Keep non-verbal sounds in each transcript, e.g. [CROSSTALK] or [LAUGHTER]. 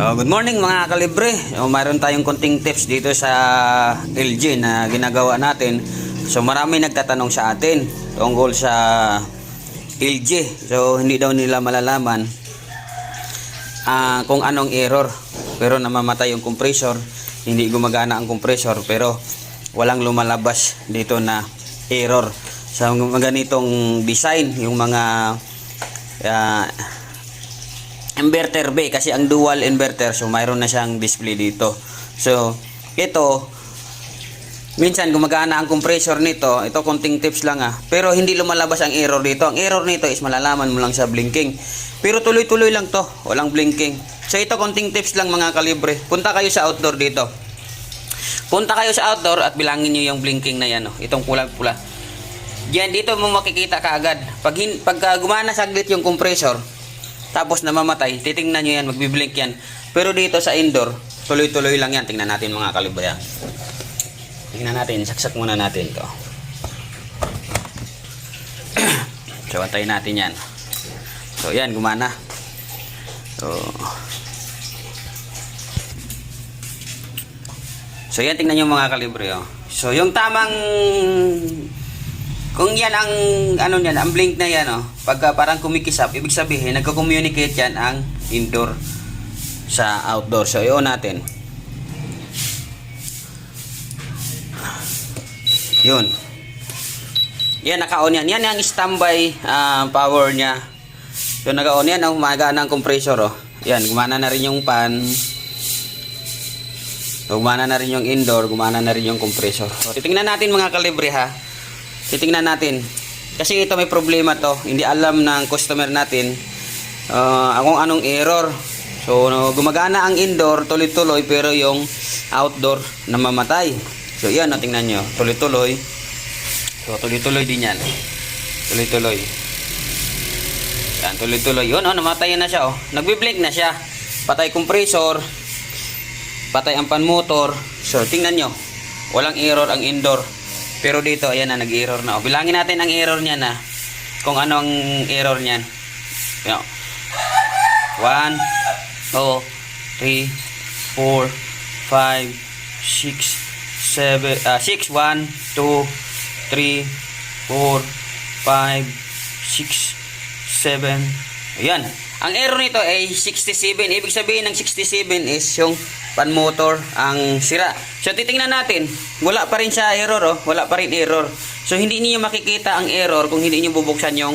Oh, good morning mga kalibre. Oh, mayroon tayong konting tips dito sa LG na ginagawa natin. So marami nagtatanong sa atin tungkol sa LG. So hindi daw nila malalaman ah, kung anong error. Pero namamatay yung compressor, hindi gumagana ang compressor pero walang lumalabas dito na error. Sa mga ganitong design, yung mga ah, inverter bay kasi ang dual inverter so mayroon na siyang display dito. So ito minsan gumagana ang compressor nito. Ito konting tips lang ah. Pero hindi lumalabas ang error dito. Ang error nito is malalaman mo lang sa blinking. Pero tuloy-tuloy lang to walang blinking. So ito konting tips lang mga kalibre. Punta kayo sa outdoor dito. Punta kayo sa outdoor at bilangin nyo yung blinking na yan oh. itong pula-pula. Diyan dito mo makikita kaagad. Pag, pag ah, gumana saglit yung compressor tapos namamatay, titingnan nyo yan, magbiblink yan. Pero dito sa indoor, tuloy-tuloy lang yan. Tingnan natin mga kalibaya. Tingnan natin, saksak muna natin to. [CLEARS THROAT] so, natin yan. So, yan, gumana. So, so yan, tingnan nyo mga kalibre. Oh. So, yung tamang kung yan ang ano niyan, ang blink na yan oh, pagka parang kumikisap, ibig sabihin nagko-communicate yan ang indoor sa outdoor. So i-on natin. Yun. Yan naka-on yan. Yan ang standby ah, power niya. So naka-on yan ang gumagana ang compressor oh. Yan, gumana na rin yung fan. So, gumana na rin yung indoor, gumana na rin yung compressor. So titingnan natin mga kalibre ha titingnan natin. Kasi ito may problema to. Hindi alam ng customer natin uh, kung anong error. So no, gumagana ang indoor tuloy-tuloy pero yung outdoor namamatay. So yan no, tingnan nyo. Tuloy-tuloy. So tuloy-tuloy din yan. Tuloy-tuloy. Yan tuloy-tuloy. Yun oh namatay na siya oh. Nagbi-blink na siya. Patay compressor. Patay ang pan motor so tingnan nyo. Walang error ang indoor pero dito, ayan na, nag-error na. O, bilangin natin ang error niya na. Kung ano ang error niyan. Yan. 1, 2, 3, 4, 5, 6, 7, ah, 6, 1, 2, 3, 4, 5, 6, 7. Ayan. Ang error nito ay 67. Ibig sabihin ng 67 is yung pan motor ang sira. So titingnan natin, wala pa rin siya error oh, wala pa rin error. So hindi niyo makikita ang error kung hindi niyo bubuksan yung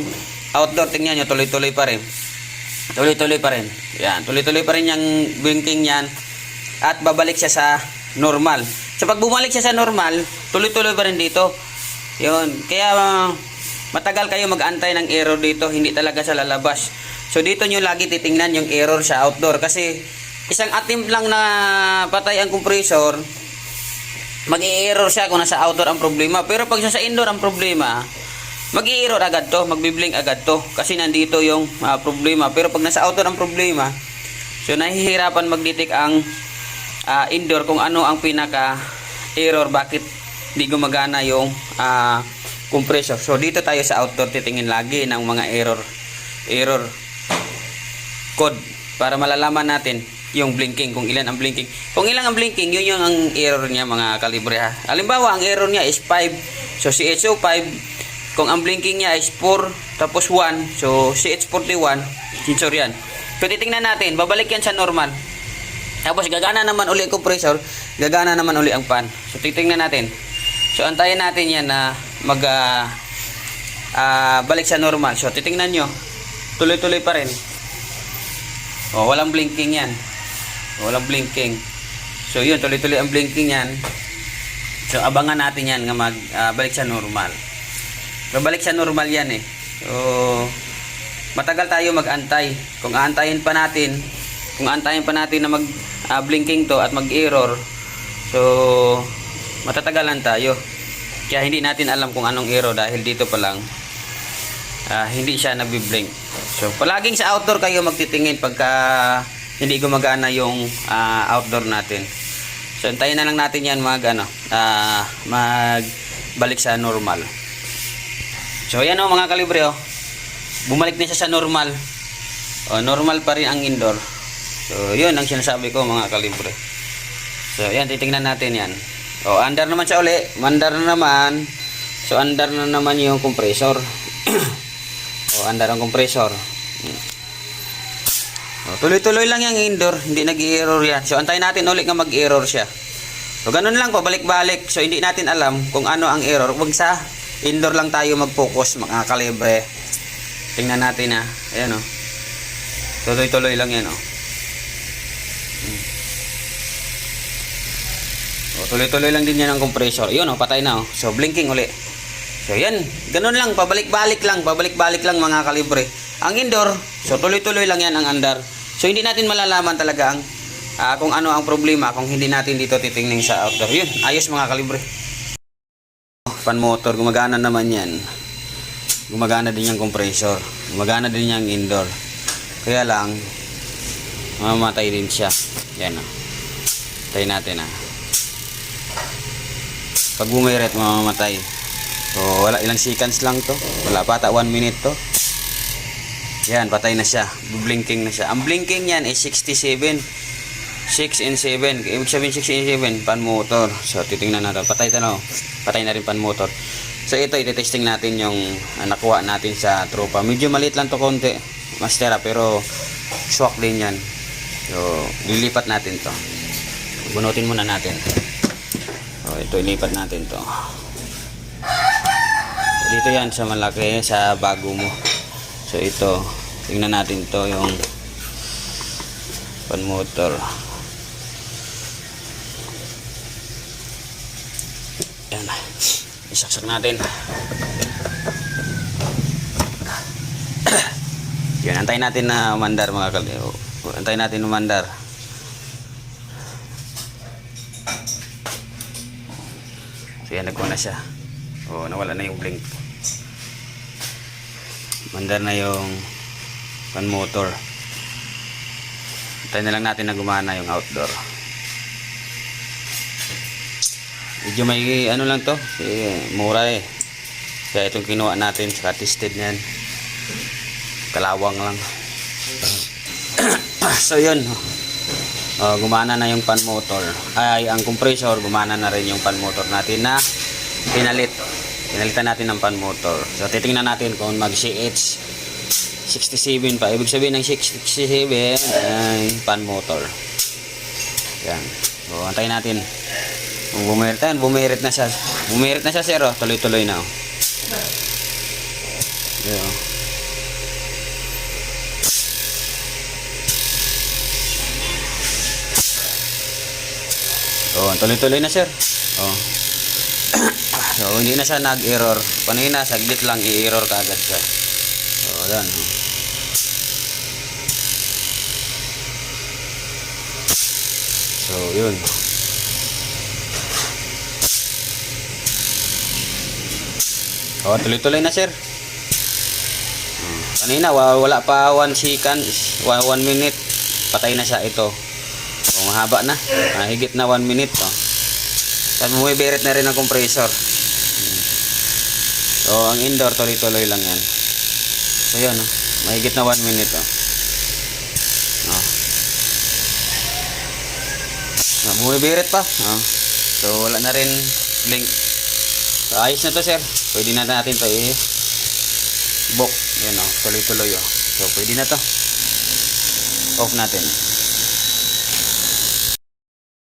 outdoor. Tingnan niyo tuloy-tuloy pa rin. Tuloy-tuloy pa rin. Yan, tuloy-tuloy pa rin yung blinking niyan at babalik siya sa normal. So pag bumalik siya sa normal, tuloy-tuloy pa rin dito. 'Yun. Kaya uh, matagal kayo mag-antay ng error dito, hindi talaga siya lalabas. So dito nyo lagi titingnan yung error sa outdoor kasi isang attempt lang na patay ang compressor mag-i-error siya kung nasa outdoor ang problema. Pero pag sa indoor ang problema mag-i-error agad to magbiblink agad to kasi nandito yung ah, problema. Pero pag nasa outdoor ang problema so nahihirapan mag-detect ang ah, indoor kung ano ang pinaka error bakit di gumagana yung ah, compressor. So dito tayo sa outdoor titingin lagi ng mga error error code para malalaman natin yung blinking kung ilan ang blinking. Kung ilan ang blinking yun yung ang error niya mga kalibre ha. Halimbawa ang error niya is 5 so CHO 5 kung ang blinking niya is 4 tapos 1 so CH41 sensor yan. So titingnan natin. Babalik yan sa normal. Tapos gagana naman uli ang compressor. Gagana naman uli ang fan so titingnan natin. So antayin natin yan na mag ah, ah, balik sa normal. So titingnan nyo. Tuloy-tuloy pa rin. Oh, walang blinking yan. Walang blinking. So yun, tuloy-tuloy ang blinking yan. So abangan natin yan nga mag ah, balik sa normal. So balik sa normal yan eh. So matagal tayo mag-antay. Kung aantayin pa natin, kung aantayin pa natin na mag ah, blinking to at mag-error, so matatagalan tayo. Kaya hindi natin alam kung anong error dahil dito pa lang ah, hindi siya nagbi-blink. So, palaging sa outdoor kayo magtitingin pagka hindi gumagana yung ah, outdoor natin. So, antayin na lang natin yan mag, ano, ah, magbalik sa normal. So, yan o mga kalibre o. Bumalik na siya sa normal. O, normal pa rin ang indoor. So, yun ang sinasabi ko mga kalibre. So, yan, titingnan natin yan. O, under naman siya uli. Mandar na naman. So, under na naman yung compressor. o, [CLEARS THROAT] under ang compressor. Tuloy-tuloy lang yung indoor. Hindi nag-error yan. So, antayin natin ulit nga mag-error siya. So, ganun lang po, balik-balik. So, hindi natin alam kung ano ang error. Huwag sa indoor lang tayo mag-focus, mga kalibre. Tingnan natin ha. Ayan o. Tuloy-tuloy lang yan o. Hmm. O, tuloy-tuloy lang din yan ang compressor. Yun o, patay na o. So, blinking uli. So, yan. Ganun lang. Pabalik-balik lang. Pabalik-balik lang mga kalibre. Ang indoor, so tuloy-tuloy lang yan ang andar. So, hindi natin malalaman talaga ang ah, kung ano ang problema kung hindi natin dito titingnan sa outdoor. Yun, ayos mga kalibre. Fan motor, gumagana naman yan. Gumagana din yung compressor. Gumagana din yung indoor. Kaya lang, mamamatay din siya. Yan o. Tayo natin ah. Pag bumirit, mamamatay. So, wala ilang seconds lang to. Wala pa ata 1 minute to. Yan, patay na siya. Blinking na siya. Ang blinking yan is 67. 6 and 7. Ibig sabihin 6 and 7, pan motor. So, titingnan natin. Patay no. Patay na rin pan motor. So, ito, iti-testing natin yung ah, nakuha natin sa tropa. Medyo maliit lang to konti. Master ah, pero swak din yan. So, lilipat natin to. Bunutin muna natin. So, ito, ilipat natin to. So, dito yan sa malaki, sa bago mo. So, ito, tingnan natin to yung pan motor. Yan. Isaksak natin. Yan, antayin natin na umandar mga kal... Antayin natin umandar. So yan, nagkuha na siya. O, nawala na yung blink. Mandar na yung pan motor. Antayin na lang natin na gumana yung outdoor. Medyo may ano lang to, eh, mura eh. Kaya itong kinuha natin, saka tested niyan. Kalawang lang. [CLEARS THROAT] so yun. Oh, gumana na yung pan motor. Ay, ang compressor, gumana na rin yung pan motor natin na pinalit. Pinalitan natin ng pan motor. So titingnan natin kung mag CH 67 pa. Ibig sabihin ng 67 ay pan motor. Yan. So antayin natin. Kung bumirit yan, bumirit na siya. Bumirit na siya sir, oh. tuloy-tuloy na. Oh. Oh. Oh, tuloy-tuloy na sir. Oh. So, hindi na siya nag-error. Kanina, saglit lang i-error kaagad siya. So, yan. oh. So, yun. Oh, tuloy-tuloy na sir. Hmm. Kanina, wa- wala pa 1 seconds, 1 minute. Patay na siya ito. So, mahaba na. Higit na 1 minute. Oh. Tapos bumibirit na rin ang compressor. So, ang indoor, tuloy-tuloy lang yan. So, yun. Oh. Mahigit na 1 minute. Oh. Oh. Ah, bumibirit pa. Oh. So, wala na rin link. So, ayos na to, sir. Pwede na natin to i-book. Yan, oh. Tuloy-tuloy, oh. So, pwede na to. Off natin.